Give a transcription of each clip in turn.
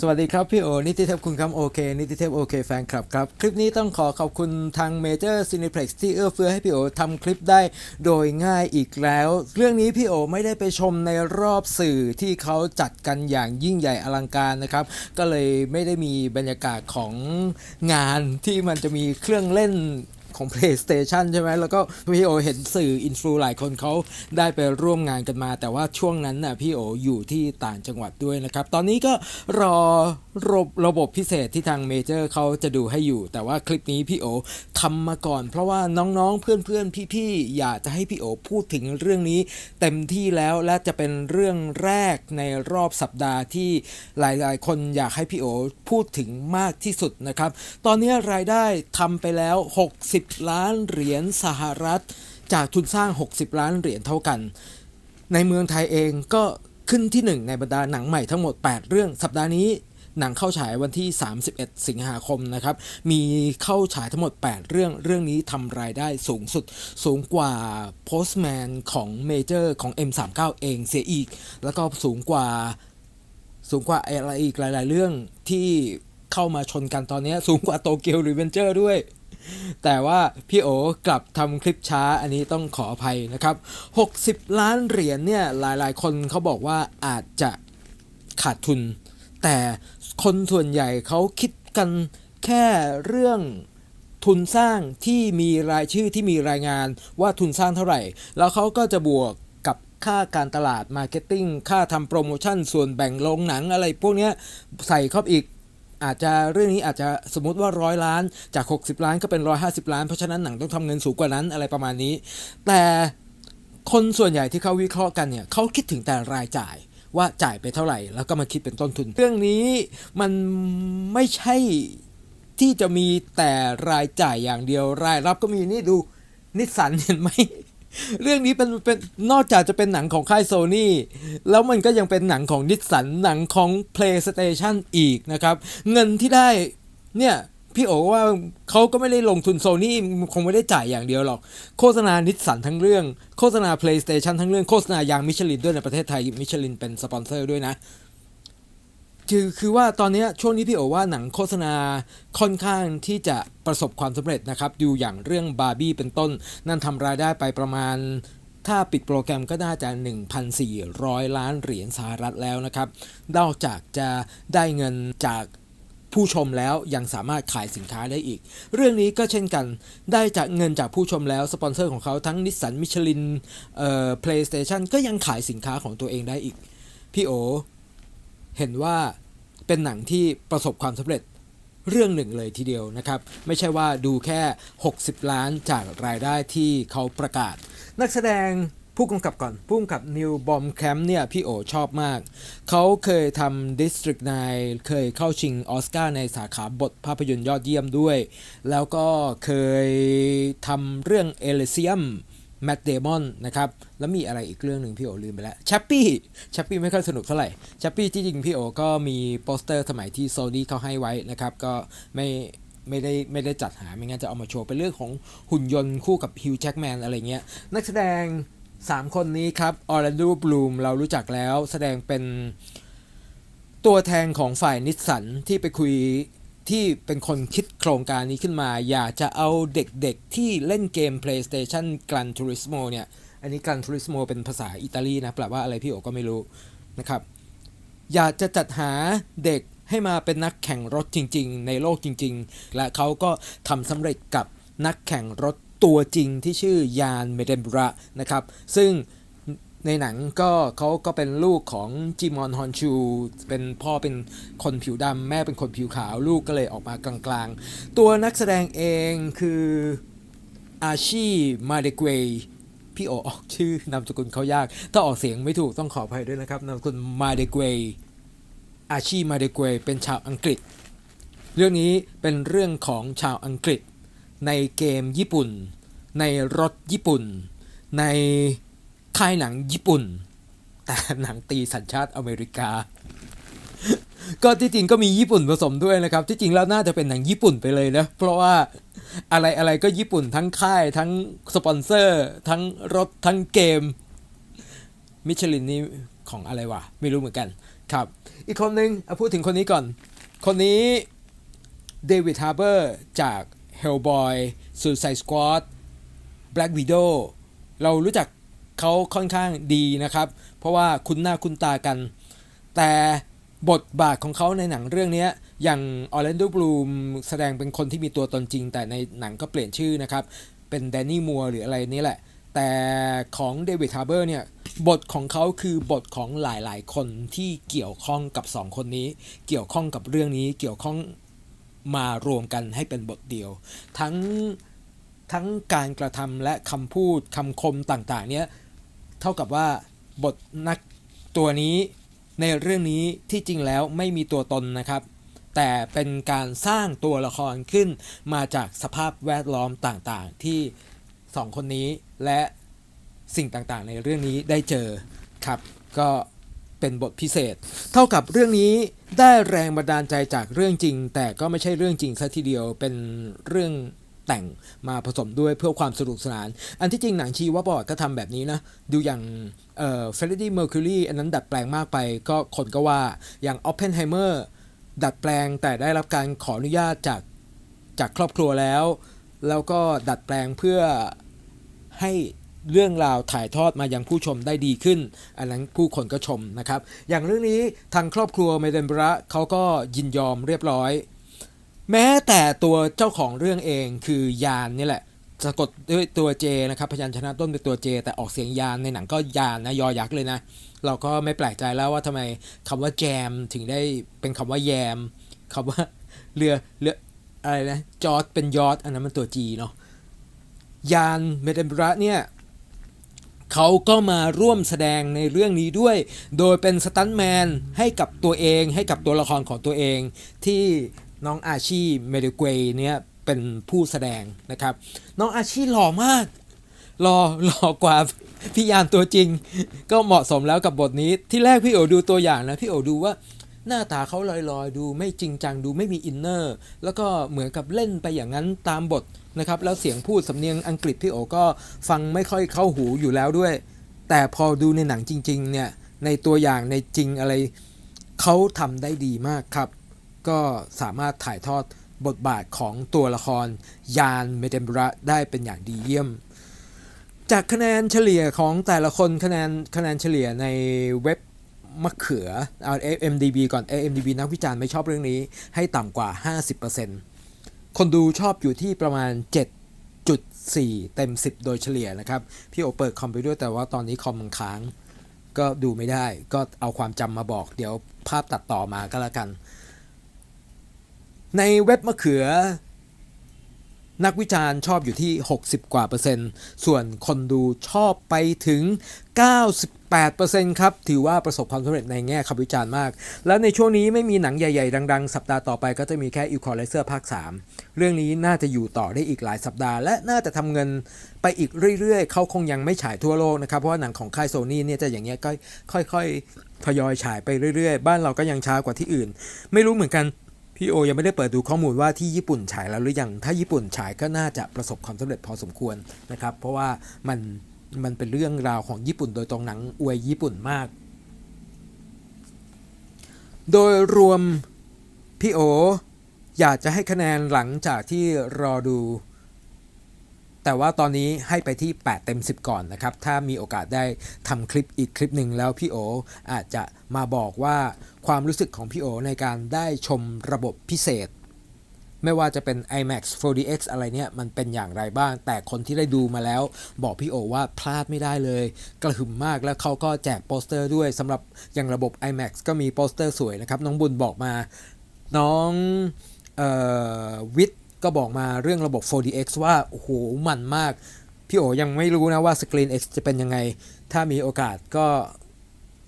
สวัสดีครับ พี่โอ นิติเทพคุณคำโอเค นิติเทพโอเคแฟนคลับครับ คลิปนี้ต้องขอขอบคุณทาง Major Cineplex ที่เอื้อเฟื้อให้พี่โอทำคลิปได้โดยง่ายอีกแล้ว เรื่องนี้พี่โอไม่ได้ไปชมในรอบสื่อที่เขาจัดกันอย่างยิ่งใหญ่อลังการนะครับ ก็เลยไม่ได้มีบรรยากาศของงานที่มันจะมีเครื่องเล่น ของ PlayStation ใช่ไหมแล้วก็พี่โอเห็นสื่ออินฟลูหลายคนเขาได้ไปร่วมงานกันมา แต่ว่าช่วงนั้นน่ะพี่โออยู่ที่ต่างจังหวัดด้วยนะครับ ตอนนี้ก็รอระบบระบบพิเศษที่ทางเมเจอร์เขาจะดูให้อยู่ แต่ว่าคลิปนี้พี่โอทำมาก่อน เพราะว่าน้องๆเพื่อนๆพี่ๆอยากจะให้พี่โอพูดถึงเรื่องนี้ เต็มที่แล้วและจะเป็นเรื่องแรกในรอบสัปดาห์ที่หลายๆ คนอยากให้พี่โอพูดถึงมากที่สุดนะครับ ตอนนี้รายได้ทำไปแล้ว 60ล้านเหรียญสหรัฐ จากทุนสร้าง 60 ล้านเหรียญเท่ากัน ในเมืองไทยเองก็ขึ้นที่หนึ่งในบรรดาหนังใหม่ทั้งหมด 8 เรื่องสัปดาห์นี้หนังเข้าฉายวันที่ 31 สิงหาคมนะครับ มีเข้าฉายทั้งหมด 8 เรื่อง เรื่องนี้ทำรายได้สูงสุด สูงกว่า Postman ของเมเจอร์ของ M39 เองเสียอีก แล้วก็สูงกว่า สูงกว่าอะไรอีกหลาย ๆ เรื่องที่เข้ามาชนกันตอนนี้ สูงกว่าโตเกียวรีเวนเจอร์ด้วย แต่ว่าพี่โอกลับทำคลิปช้าอันนี้ต้องขออภัยนะครับ 60 ล้านเหรียญเนี่ยหลายๆ คนเขาบอกว่าอาจจะขาดทุน แต่คนส่วนใหญ่เขาคิดกันแค่เรื่องทุนสร้างที่มีรายชื่อที่มีรายงานว่าทุนสร้างเท่าไหร่ แล้วเขาก็จะบวกกับค่าการตลาดมาร์เก็ตติ้งค่าทำโปรโมชั่นส่วนแบ่งลงหนังอะไรพวกนี้ใส่เข้าอีก อาจจะเรื่องนี้อาจจะสมมติว่าร้อยล้านจาก 60 ล้านก็เป็น 150 ล้าน เพราะฉะนั้นหนังต้องทำเงินสูงกว่านั้นอะไรประมาณนี้ แต่คนส่วนใหญ่ที่เขาวิเคราะห์กันเนี่ยเขาคิดถึงแต่รายจ่ายว่าจ่ายไปเท่าไหร่ แล้วก็มาคิดเป็นต้นทุน เรื่องนี้มันไม่ใช่ที่จะมีแต่รายจ่ายอย่างเดียวรายรับก็มีนี่ดูนิสสันเห็นไหม เรื่องนี้เป็นเป็นนอกจากจะเป็นหนังของค่ายโซนี่แล้วมันก็ยังเป็นหนังของนิสสันหนังของ PlayStation อีกนะครับ เงินที่ได้เนี่ยพี่โอว่าเขาก็ไม่ได้ลงทุนโซนี่คงไม่ได้จ่ายอย่างเดียวหรอก โฆษณานิสสันทั้งเรื่อง โฆษณา PlayStation ทั้งเรื่องโฆษณายางมิชลินด้วยในประเทศไทยมิชลินเป็นสปอนเซอร์ด้วยนะ คือคือว่าตอนนี้ช่วงนี้พี่โอว่าหนังโฆษณาค่อนข้างที่จะประสบความสำเร็จนะครับ ดูอย่างเรื่องบาร์บี้เป็นต้น นั่นทำรายได้ไปประมาณ ถ้าปิดโปรแกรมก็น่าจะ 1,400 ล้านเหรียญสหรัฐแล้วนะครับนอกจากจะได้เงินจากผู้ชมแล้วยังสามารถขายสินค้าได้อีก เรื่องนี้ก็เช่นกันได้จากเงินจากผู้ชมแล้ว สปอนเซอร์ของเขาทั้งนิสสันมิชลินเอ่อ PlayStation ก็ยังขายสินค้าของตัวเองได้อีก พี่โอ เห็นว่าเป็นหนังที่ประสบความสำเร็จเรื่องหนึ่งเลยทีเดียวนะครับ ไม่ใช่ว่าดูแค่ 60 ล้านจากรายได้ที่เขาประกาศ นักแสดงผู้กำกับก่อน ผู้กำกับนิวบอมแคมป์เนี่ยพี่โอชอบมาก เขาเคยทำ District 9 เคยเข้าชิงออสการ์ในสาขาบทภาพยนตร์ยอดเยี่ยมด้วย แล้วก็เคยทำเรื่อง Elysium แม t เดมอนนะครับ แล้วมีอะไรอีกเรื่องหนึ่งพี่โอลืมไปแล้วชัปปี้ชัปปี้ไม่ค่อยสนุกเท่าไหร่ชัปปี้ที่จริงพี่โอก็มีโปสเตอร์สมัยที่โซนี่เขาให้ไว้นะครับ ก็ไม่ไม่ได้ไม่ได้จัดหา ไม่งั้นจะเอามาโชว์เป็นเรื่องของหุ่นยนต์คู่กับฮิวจ์แจ็กแมนอะไรเงี้ย นักแสดง 3 คนนี้ครับออร์แลนโดบลูมเรารู้จักแล้วแสดงเป็นตัวแทนของฝ่ายนิสสันที่ไปคุย ที่เป็นคนคิดโครงการนี้ขึ้นมา อยากจะเอาเด็กๆที่เล่นเกม PlayStation Gran Turismo เนี่ย อันนี้ Gran Turismo เป็นภาษาอิตาลีนะแปลว่าอะไรพี่โอก็ไม่รู้นะครับ อยากจะจัดหาเด็กให้มาเป็นนักแข่งรถจริง ๆ ในโลกจริง ๆ และเขาก็ทำสำเร็จกับนักแข่งรถตัวจริงที่ชื่อยานเมเดนบระนะครับ ซึ่ง ในหนังก็เขาก็เป็นลูกของจิมอนฮอนชู เป็นพ่อเป็นคนผิวดำแม่เป็นคนผิวขาวลูกก็เลยออกมากลางๆ ตัวนักแสดงเองคืออาชีมาเดเกวพี่โอออกชื่อนามสกุลเขายาก ถ้าออกเสียงไม่ถูกต้องขออภัยด้วยนะครับนามสกุลมาเดเกวอาชีมาเดเกวเป็นชาวอังกฤษ เรื่องนี้เป็นเรื่องของชาวอังกฤษ ในเกมญี่ปุ่น ในรถญี่ปุ่น ใน ค่ายหนังญี่ปุ่น แต่หนังตีสัญชาติอเมริกา ก็ที่จริงก็มีญี่ปุ่นผสมด้วยนะครับ ที่จริงแล้วน่าจะเป็นหนังญี่ปุ่นไปเลยนะ เพราะว่าอะไรอะไรก็ญี่ปุ่นทั้งค่ายทั้งสปอนเซอร์ ทั้งรถทั้งเกม มิชลินนี่ของอะไรวะ ไม่รู้เหมือนกัน ครับ อีกคนนึงเอาพูดถึงคนนี้ก่อน คนนี้เดวิดฮาร์เบอร์จาก Hellboy Suicide Squad Black Widow เรารู้จัก เขาค่อนข้างดีนะครับ เพราะว่าคุ้นหน้าคุ้นตากัน แต่บทบาทของเขาในหนังเรื่องนี้อย่างออ l ลนโดบลูมแสดงเป็นคนที่มีตัวตนจริง แต่ในหนังก็เปลี่ยนชื่อนะครับ เป็นแดนนี่มัวหรืออะไรนี่แหละ แต่ของเดวิดฮาร์เบอร์เนี่ย บทของเขาคือบทของหลายๆ คนที่เกี่ยวข้องกับสองคนนี้ เกี่ยวข้องกับเรื่องนี้เกี่ยวข้องมารวมกันให้เป็นบทเดียว ทั้งทั้งการกระทำและคำพูดคำคมต่างๆ เนี่ย ท่ากับว่าบทนักตัวนี้ในเรื่องนี้ที่จริงแล้วไม่มีตัวตนนะครับ แต่เป็นการสร้างตัวละครขึ้นมาจากสภาพแวดล้อมต่างๆ ที่สองคนนี้และสิ่งต่างๆ ในเรื่องนี้ได้เจอครับ ก็เป็นบทพิเศษ เท่ากับเรื่องนี้ได้แรงบันดาลใจจากเรื่องจริง แต่ก็ไม่ใช่เรื่องจริงซะทีเดียวเป็นเรื่อง แต่งมาผสมด้วยเพื่อความสนุกสนาน อันที่จริงหนังชีวประวัติก็ทำแบบนี้นะ ดูอย่างเอ่อเฟรดดี้เมอร์คิวรีอันนั้นดัดแปลงมากไปก็คนก็ว่าอย่างออ p เพนไฮเมอร์ดัดแปลงแต่ได้รับการขออนุญาตจากจากครอบครัวแล้ว แล้วก็ดัดแปลงเพื่อให้เรื่องราวถ่ายทอดมายังผู้ชมได้ดีขึ้น อันนั้นผู้คนก็ชมนะครับ อย่างเรื่องนี้ทางครอบครัวเมเดนบระเขาก็ยินยอมเรียบร้อย แม้แต่ตัวเจ้าของเรื่องเองคือยานนี่แหละสะกดด้วยตัวเจนะครับพยัญชนะต้นเป็นตัวเจ แต่ออกเสียงยานในหนังก็ยานนะยอยักษ์เลยนะ เราก็ไม่แปลกใจแล้วว่าทำไมคำว่าแจมถึงได้เป็นคำว่าแยมคำว่าเรือเรืออะไรนะจอดเป็นยอดอันนั้นมันตัวจีเนาะยานเมเดนบระเนี่ยเขาก็มาร่วมแสดงในเรื่องนี้ด้วย โดยเป็นสตันแมนให้กับตัวเองให้กับตัวละครของตัวเองที่ น้องอาชีเมเดเกวเนี่ยเป็นผู้แสดงนะครับ น้องอาชีหล่อมากรอรอกว่าพี่ยานตัวจริง ก็เหมาะสมแล้วกับบทนี้ที่แรกพี่โอดูตัวอย่างนะพี่โอดูว่าหน้าตาเขาลอยๆ ดูไม่จริงจังดูไม่มีอินเนอร์แล้วก็เหมือนกับเล่นไปอย่างนั้นตามบทนะครับ แล้วเสียงพูดสำเนียงอังกฤษพี่โอก็ฟังไม่ค่อยเข้าหูอยู่แล้วด้วย แต่พอดูในหนังจริง ๆ เนี่ยในตัวอย่างในจริงอะไรเขาทำได้ดีมากครับ ก็สามารถถ่ายทอดบทบาทของตัวละครยานเมเดนบระได้เป็นอย่างดีเยี่ยม จากคะแนนเฉลี่ยของแต่ละคนคะแนนคะแนนเฉลี่ยในเว็บมะเขือเอา AMDB ก่อน AMDB นักวิจารณ์ไม่ชอบเรื่องนี้ให้ต่ำกว่า 50%คนดูชอบอยู่ที่ประมาณ 7.4 เต็ม 10 โดยเฉลี่ยนะครับ พี่โอเปิดคอมไปด้วยแต่ว่าตอนนี้คอมมันค้าง ก็ดูไม่ได้ ก็เอาความจำมาบอก เดี๋ยวภาพตัดต่อมาก็แล้วกัน ในเว็บมะเขือ นักวิจารณ์ชอบอยู่ที่ 60 กว่าเปอร์เซ็นต์ ส่วนคนดูชอบไปถึง 98เปอร์เซ็นต์ครับ ถือว่าประสบความสำเร็จในแง่คำวิจารณ์มาก แล้วในช่วงนี้ไม่มีหนังใหญ่ ๆ ดัง ๆ สัปดาห์ต่อไปก็จะมีแค่ Equalizer ภาค 3 เรื่องนี้น่าจะอยู่ต่อได้อีกหลายสัปดาห์ และน่าจะทำเงินไปอีกเรื่อย ๆ เขาคงยังไม่ฉายทั่วโลกนะครับ เพราะว่าหนังของค่ายโซนี่เนี่ยจะอย่างเงี้ยก็ค่อยๆทยอยฉายไปเรื่อยๆ บ้านเราก็ยังช้ากว่าที่อื่น ไม่รู้เหมือนกัน พี่โอยังไม่ได้เปิดดูข้อมูลว่าที่ญี่ปุ่นฉายแล้วหรือยัง ถ้าญี่ปุ่นฉายก็น่าจะประสบความสำเร็จพอสมควรนะครับ เพราะว่ามันมันเป็นเรื่องราวของญี่ปุ่นโดยตรงหนังอวยญี่ปุ่นมาก โดยรวมพี่โออยากจะให้คะแนนหลังจากที่รอดู แต่ว่าตอนนี้ให้ไปที่ 8 เต็ม 10 ก่อนนะครับ ถ้ามีโอกาสได้ทำคลิปอีกคลิปหนึ่งแล้วพี่โออาจจะมาบอกว่าความรู้สึกของพี่โอในการได้ชมระบบพิเศษ ไม่ว่าจะเป็น IMAX 4DX อะไรเนี่ยมันเป็นอย่างไรบ้าง แต่คนที่ได้ดูมาแล้ว บอกพี่โอว่าพลาดไม่ได้เลย กระหึ่มมากแล้วเขาก็แจกโปสเตอร์ด้วยสำหรับอย่างระบบ IMAX ก็มีโปสเตอร์สวยนะครับ น้องบุญบอกมา น้องวิทย์ ก็บอกมาเรื่องระบบ 4DX ว่า โอ้โห มันมาก พี่โอยังไม่รู้นะว่า Screen X จะเป็นยังไง ถ้ามีโอกาสก็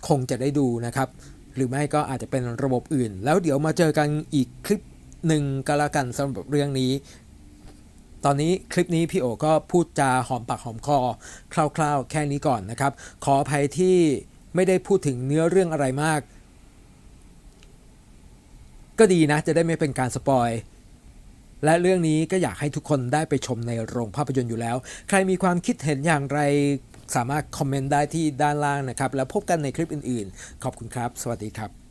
คงจะได้ดูนะครับ หรือไม่ก็อาจจะเป็นระบบอื่น แล้วเดี๋ยวมาเจอกันอีกคลิปหนึ่งก็แล้วกันสำหรับเรื่องนี้ ตอนนี้คลิปนี้พี่โอก็พูดจาหอมปากหอมคอ คร่าวๆ แค่นี้ก่อนนะครับ ขออภัยที่ไม่ได้พูดถึงเนื้อเรื่องอะไรมาก ก็ดีนะจะได้ไม่เป็นการสปอย และเรื่องนี้ก็อยากให้ทุกคนได้ไปชมในโรงภาพยนตร์อยู่แล้ว ใครมีความคิดเห็นอย่างไรสามารถคอมเมนต์ได้ที่ด้านล่างนะครับ แล้วพบกันในคลิปอื่นๆ ขอบคุณครับ สวัสดีครับ